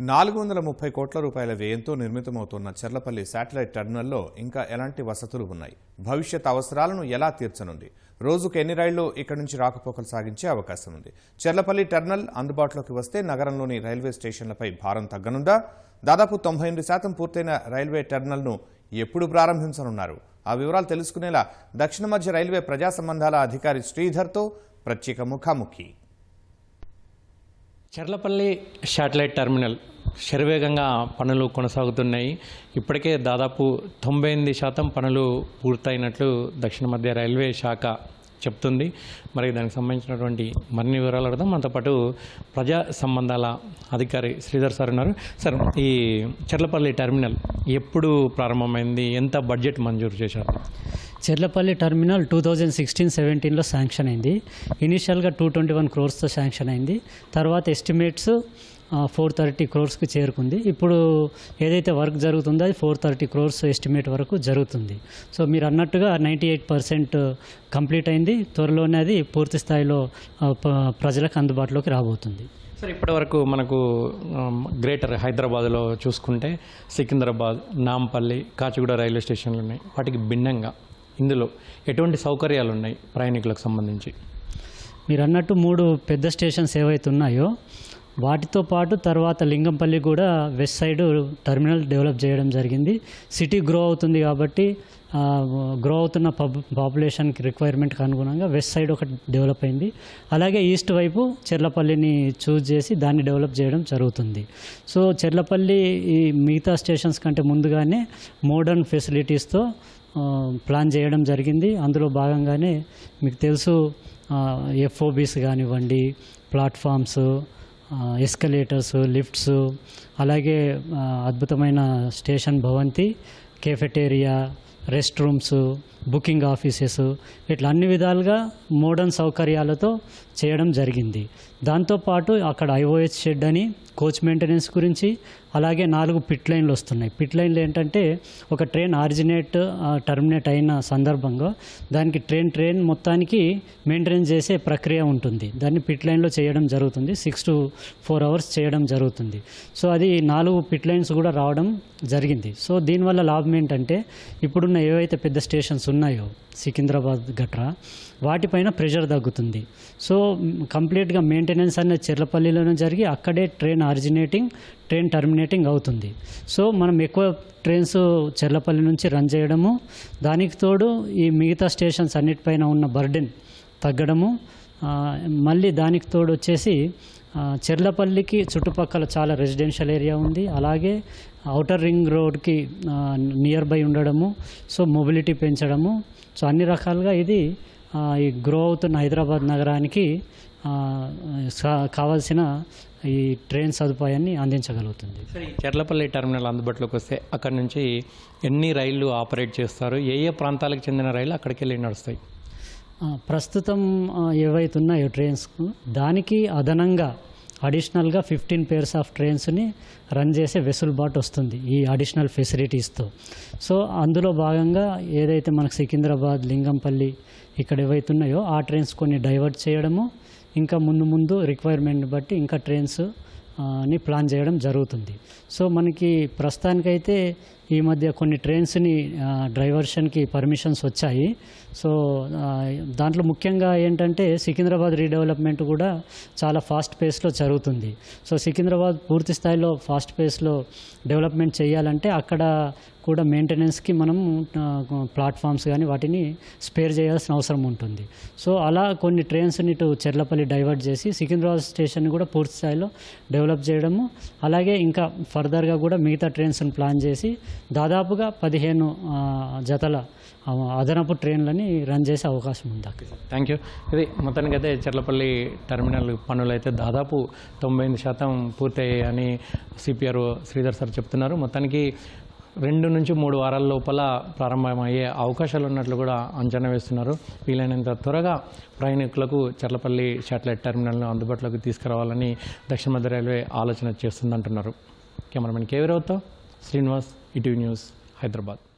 నాలుగు వందల ముప్పై కోట్ల రూపాయల వ్యయంతో నిర్మితమవుతున్న చెర్లపల్లి శాటిలైట్ టెర్మినల్లో ఇంకా ఎలాంటి వసతులు ఉన్నాయి? భవిష్యత్ అవసరాలను ఎలా తీర్చనుంది? రోజుకు ఎన్ని రైళ్ళు ఇక్కడి నుంచి రాకపోకలు సాగించే అవకాశం ఉంది? చెర్లపల్లి టెర్మినల్ అందుబాటులోకి వస్తే నగరంలోని రైల్వే స్టేషన్లపై భారం తగ్గనుందా? దాదాపు తొంభై ఎనిమిది శాతం పూర్తయిన రైల్వే టెర్మినల్ను ఎప్పుడు ప్రారంభించనున్నారు? ఆ వివరాలు తెలుసుకునేలా దక్షిణ మధ్య రైల్వే ప్రజా సంబంధాల అధికారి శ్రీధర్తో ప్రత్యేక ముఖాముఖి. చర్లపల్లి శాటిలైట్ టెర్మినల్ శరవేగంగా పనులు కొనసాగుతున్నాయి. ఇప్పటికే దాదాపు తొంభై ఎనిమిది శాతం పనులు పూర్తయినట్లు దక్షిణ మధ్య రైల్వే శాఖ చెప్తుంది. మరి దానికి సంబంధించినటువంటి మరిన్ని వివరాలు అడదాం మనతో పాటు ప్రజా సంబంధాల అధికారి శ్రీధర్ సార్ ఉన్నారు. సార్ ఈ చర్లపల్లి టెర్మినల్ ఎప్పుడు ప్రారంభమైంది? ఎంత బడ్జెట్ మంజూరు చేశారు? Cherlapalli terminal two thousand sixteen సెవెంటీన్లో శాంక్షన్ అయింది. ఇనీషియల్గా టూ ట్వంటీ వన్ క్రోర్స్తో శాంక్షన్ అయింది. తర్వాత ఎస్టిమేట్స్ ఫోర్ థర్టీ క్రోర్స్కి చేరుకుంది. ఇప్పుడు ఏదైతే వర్క్ జరుగుతుందో అది ఫోర్ థర్టీ క్రోర్స్ ఎస్టిమేట్ వరకు జరుగుతుంది. సో మీరు అన్నట్టుగా నైంటీ ఎయిట్ పర్సెంట్ కంప్లీట్ అయింది. త్వరలోనే అది పూర్తి స్థాయిలో ప్రజలకు అందుబాటులోకి రాబోతుంది. సార్ ఇప్పటివరకు మనకు గ్రేటర్ హైదరాబాద్లో చూసుకుంటే సికింద్రాబాద్ నాంపల్లి కాచిగూడ రైల్వే స్టేషన్లు ఉన్నాయి. వాటికి భిన్నంగా ఇందులో ఎటువంటి సౌకర్యాలు ఉన్నాయి ప్రయాణికులకు సంబంధించి? మీరు అన్నట్టు మూడు పెద్ద స్టేషన్స్ ఏవైతే ఉన్నాయో వాటితో పాటు తర్వాత లింగంపల్లి కూడా వెస్ట్ సైడ్ టెర్మినల్ డెవలప్ చేయడం జరిగింది. సిటీ గ్రో అవుతుంది కాబట్టి గ్రో అవుతున్న పబ్ పాపులేషన్కి రిక్వైర్మెంట్కి అనుగుణంగా వెస్ట్ సైడ్ ఒకటి డెవలప్ అయింది. అలాగే ఈస్ట్ వైపు చెర్లపల్లిని చూజ్ చేసి దాన్ని డెవలప్ చేయడం జరుగుతుంది. సో చెర్లపల్లి ఈ మిగతా స్టేషన్స్ కంటే ముందుగానే మోడర్న్ ఫెసిలిటీస్తో ప్లాన్ చేయడం జరిగింది. అందులో భాగంగానే మీకు తెలుసు ఎఫ్ఓబీస్ కానివ్వండి ప్లాట్ఫామ్స్ ఎస్కలేటర్స్ లిఫ్ట్స్ అలాగే అద్భుతమైన స్టేషన్ భవంతి cafeteria rest rooms booking offices ఇట్లా అన్ని విధాలుగా మోడర్న్ సౌకర్యాలతో చేయడం జరిగింది. దాంతోపాటు అక్కడ ఐఓఎస్ షెడ్ అని కోచ్ మెయింటెనెన్స్ గురించి అలాగే నాలుగు పిట్ లైన్లు వస్తున్నాయి. పిట్ లైన్లు ఏంటంటే ఒక ట్రైన్ ఆరిజినేట్ టర్మినేట్ అయిన సందర్భంగా దానికి ట్రైన్ ట్రైన్ మొత్తానికి మెయింటెనెన్స్ చేసే ప్రక్రియ ఉంటుంది. దాన్ని పిట్ లైన్లో చేయడం జరుగుతుంది. సిక్స్ టు ఫోర్ అవర్స్ చేయడం జరుగుతుంది. సో అది నాలుగు పిట్ లైన్స్ కూడా రావడం జరిగింది. సో దీనివల్ల లాభం ఏంటంటే ఉన్న ఏవైతే పెద్ద స్టేషన్స్ ఉన్నాయో సికింద్రాబాద్ గట్రా వాటిపైన ప్రెషర్ తగ్గుతుంది. సో కంప్లీట్గా మెయింటెనెన్స్ అనేది చెర్లపల్లిలోనే జరిగి అక్కడే ట్రైన్ ఆరిజినేటింగ్ ట్రైన్ టర్మినేటింగ్ అవుతుంది. సో మనం ఎక్కువ ట్రైన్స్ చెర్లపల్లి నుంచి రన్ చేయడము దానికి తోడు ఈ మిగతా స్టేషన్స్ అన్నిటిపైన ఉన్న బర్డెన్ తగ్గడము మళ్ళీ దానికి తోడు వచ్చేసి చెర్లపల్లికి చుట్టుపక్కల చాలా రెసిడెన్షియల్ ఏరియా ఉంది. అలాగే అవుటర్ రింగ్ రోడ్కి నియర్ బై ఉండడము సో మొబిలిటీ పెంచడము. సో అన్ని రకాలుగా ఇది ఈ గ్రో అవుతున్న హైదరాబాద్ నగరానికి కావాల్సిన ఈ ట్రైన్ సదుపాయాన్ని అందించగలుగుతుంది. చెర్లపల్లి టెర్మినల్ అందుబాటులోకి వస్తే అక్కడి నుంచి ఎన్ని రైళ్ళు ఆపరేట్ చేస్తారు? ఏ ఏ ప్రాంతాలకు చెందిన రైళ్ళు అక్కడికి వెళ్ళి నడుస్తాయి? ప్రస్తుతం ఏవైతే ఉన్నాయో ట్రైన్స్కు దానికి అదనంగా అడిషనల్గా ఫిఫ్టీన్ పేర్స్ ఆఫ్ ట్రైన్స్ని రన్ చేసే వెసులుబాటు వస్తుంది ఈ అడిషనల్ ఫెసిలిటీస్తో సో అందులో భాగంగా ఏదైతే మనకు సికింద్రాబాద్ లింగంపల్లి ఇక్కడ ఏవైతే ఉన్నాయో ఆ ట్రైన్స్ కొన్ని డైవర్ట్ చేయడము ఇంకా ముందు ముందు రిక్వైర్మెంట్ బట్టి ఇంకా ట్రైన్స్ని ప్లాన్ చేయడం జరుగుతుంది. సో మనకి ప్రస్తుతానికైతే ఈ మధ్య కొన్ని ట్రైన్స్ని డ్రైవర్షన్కి పర్మిషన్స్ వచ్చాయి. సో దాంట్లో ముఖ్యంగా ఏంటంటే సికింద్రాబాద్ రీడెవలప్మెంట్ కూడా చాలా ఫాస్ట్ పేస్లో జరుగుతుంది. సో సికింద్రాబాద్ పూర్తి స్థాయిలో ఫాస్ట్ పేస్లో డెవలప్మెంట్ చేయాలంటే అక్కడ కూడా మెయింటెనెన్స్కి మనం ప్లాట్ఫామ్స్ కానీ వాటిని స్పేర్ చేయాల్సిన అవసరం ఉంటుంది. సో అలా కొన్ని ట్రైన్స్ని ఇటు చెర్లపల్లి డైవర్ట్ చేసి సికింద్రాబాద్ స్టేషన్ కూడా పూర్తి స్థాయిలో డెవలప్ చేయడము అలాగే ఇంకా ఫర్దర్గా కూడా మిగతా ట్రైన్స్ని ప్లాన్ చేసి దాదాపుగా పదిహేను జతల అదనపు ట్రైన్లని రన్ చేసే అవకాశం ఉంది అక్కడ. థ్యాంక్ యూ ఇది మొత్తానికి అయితే చెర్లపల్లి టెర్మినల్ పనులు అయితే దాదాపు తొంభై ఎనిమిది శాతం పూర్తయ్యాయని సిపిఆర్ శ్రీధర్ సార్ చెప్తున్నారు. మొత్తానికి రెండు నుంచి మూడు వారాల లోపల ప్రారంభమయ్యే అవకాశాలు ఉన్నట్లు కూడా అంచనా వేస్తున్నారు. వీలైనంత త్వరగా ప్రయాణికులకు చెర్లపల్లి శాటిలైట్ టెర్మినల్ను అందుబాటులోకి తీసుకురావాలని దక్షిణ మధ్య రైల్వే ఆలోచన చేస్తుందంటున్నారు. కెమెరామెన్ కేవీ రావుతో శ్రీనివాస్ ETV News, Hyderabad.